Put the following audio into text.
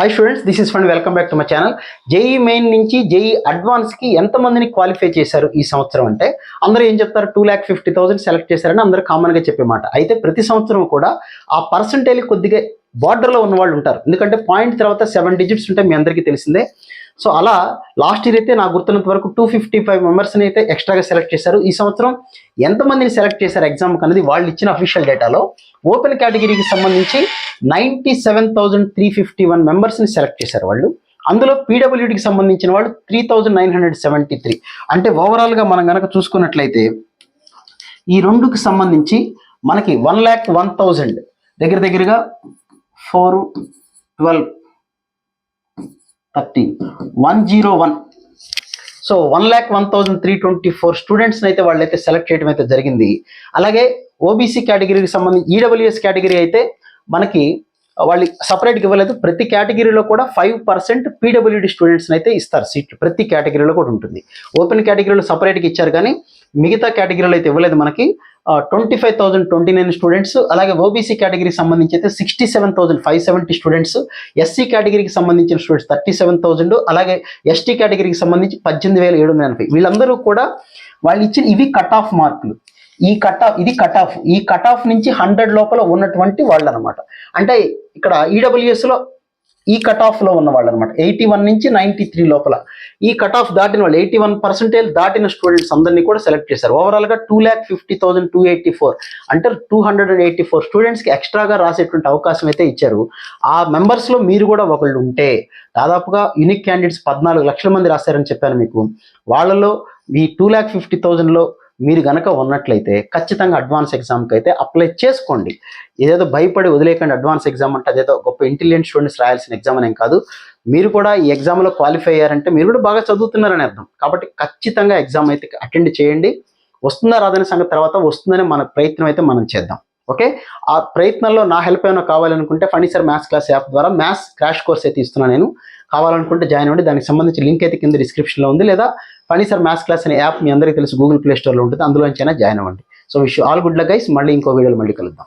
Hi students this is fund welcome back to my channel JEE main నుంచి JEE అడ్వాన్స్కి ఎంతమందిని qualify చేశారు ఈ సంవత్సరం అంటే అందరూ ఏం చెప్తారు? Two lakh fifty thousand select చేశారని అందరూ కామన్గా చెప్పే మాట. అయితే ప్రతి సంవత్సరం కూడా ఆ పర్సంటేజ్ కొద్దిగా బార్డర్లో ఉన్న వాళ్ళు ఉంటారు. ఎందుకంటే పాయింట్ తర్వాత సెవెన్ డిజిట్స్ ఉంటే మీ అందరికీ తెలిసిందే. సో అలా లాస్ట్ ఇయర్ అయితే నాకు గుర్తున్నంత వరకు టూ ఫిఫ్టీ ఫైవ్ మెంబర్స్ని అయితే ఎక్స్ట్రాగా సెలెక్ట్ చేశారు. ఈ సంవత్సరం ఎంతమందిని సెలెక్ట్ చేశారు ఎగ్జామ్కి అనేది వాళ్ళు ఇచ్చిన అఫీషియల్ డేటాలో ఓపెన్ కేటగిరీకి సంబంధించి ninety seven thousand three fifty one మెంబర్స్ని సెలెక్ట్ చేశారు వాళ్ళు. అందులో పీడబ్ల్యూడికి సంబంధించిన వాళ్ళు three thousand nine hundred seventy three అంటే ఓవరాల్గా మనం కనుక చూసుకున్నట్లయితే ఈ రెండుకి సంబంధించి మనకి వన్ ల్యాక్ వన్ థౌజండ్ దగ్గర దగ్గరగా four twelve thirty. One zero one. So one lakh one thousand three twenty four స్టూడెంట్స్ని అయితే వాళ్ళైతే సెలెక్ట్ చేయడం అయితే జరిగింది. అలాగే ఓబీసీ కేటగిరీకి సంబంధించి ఈడబ్ల్యూఎస్ కేటగిరీ అయితే మనకి వాళ్ళు సపరేట్గా ఇవ్వలేదు. ప్రతి కేటగిరీలో కూడా ఫైవ్ పర్సెంట్ పీడబ్ల్యూడి స్టూడెంట్స్ని అయితే ఇస్తారు సీట్లు ప్రతి కేటగిరీలో కూడా ఉంటుంది. ఓపెన్ కేటగిరీలో సపరేట్గా ఇచ్చారు కానీ మిగతా కేటగిరీలో అయితే ఇవ్వలేదు మనకి. Twenty five thousand twenty nine students అలాగే ఓబీసీ కేటగిరీకి సంబంధించి అయితే sixty seven thousand five seventy students SC కేటగిరీకి సంబంధించిన స్టూడెంట్స్ థర్టీ సెవెన్ థౌసండ్ అలాగే ఎస్టీ కేటగిరీకి సంబంధించి పద్దెనిమిది వేల ఏడు వందల ఎనభై. వీళ్ళందరూ కూడా వాళ్ళు ఇచ్చిన ఇవి కట్ ఆఫ్ మార్కులు ఈ కట్ ఆఫ్ ఇది కట్ ఆఫ్ ఈ కట్ ఆఫ్ నుంచి హండ్రెడ్ లోపల ఉన్నటువంటి వాళ్ళు అనమాట అంటే ఇక్కడ ఈడబ్ల్యూఎస్లో ఈ కట్ ఆఫ్లో ఉన్న వాళ్ళు అనమాట ఎయిటీ వన్ నుంచి నైన్టీ త్రీ లోపల. ఈ కట్ ఆఫ్ దాటిన వాళ్ళు ఎయిటీ వన్ పర్సెంటేజ్ దాటిన స్టూడెంట్స్ అందరినీ కూడా సెలెక్ట్ చేశారు. ఓవరాల్గా two lakh fifty thousand two eighty four అంటే two hundred and eighty four స్టూడెంట్స్కి ఎక్స్ట్రాగా రాసేటువంటి అవకాశం అయితే ఇచ్చారు. ఆ మెంబర్స్లో మీరు కూడా ఒకళ్ళు ఉంటే దాదాపుగా యూనిక్ క్యాండిడేట్స్ పద్నాలుగు లక్షల మంది రాశారని చెప్పాను మీకు. వాళ్ళలో ఈ టూ ల్యాక్ ఫిఫ్టీ థౌజండ్లో మీరు కనుక ఉన్నట్లయితే ఖచ్చితంగా అడ్వాన్స్ ఎగ్జామ్కి అయితే అప్లై చేసుకోండి. ఏదేదో భయపడి వదిలేకండి అడ్వాన్స్ ఎగ్జామ్ అంటే అదేదో గొప్ప ఇంటెలిజెంట్ స్టూడెంట్స్ రాయాల్సిన ఎగ్జామ్ అనేం కాదు. మీరు కూడా ఈ ఎగ్జామ్లో క్వాలిఫై అయ్యారంటే మీరు కూడా బాగా చదువుతున్నారని అర్థం. కాబట్టి ఖచ్చితంగా ఎగ్జామ్ అయితే అటెండ్ చేయండి. వస్తుందా రాదనే సంగతి తర్వాత వస్తుందనే మన ప్రయత్నం అయితే మనం చేద్దాం. ఓకే? ఆ ప్రయత్నంలో నా హెల్ప్ ఏమైనా కావాలనుకుంటే ఫర్నిచర్ మ్యాథ్స్ క్లాస్ యాప్ ద్వారా మ్యాథ్స్ క్రాష్ కోర్స్ అయితే ఇస్తున్నాను నేను. కావాలనుకుంటే జాయిన్ అవ్వండి. దానికి సంబంధించి లింక్ అయితే కింద డిస్క్రిప్షన్లో ఉంది. లేదా ఫర్నిచర్ మ్యాథ్స్ క్లాస్ అనే యాప్ మీ అందరికీ తెలుసు గూగుల్ ప్లే స్టోర్లో ఉంటుంది అందులోంచైనా జాయిన్ అవ్వండి. So wish all good luck guys మళ్ళీ ఇంకో వీడియోలో మళ్ళీ కలుద్దాం.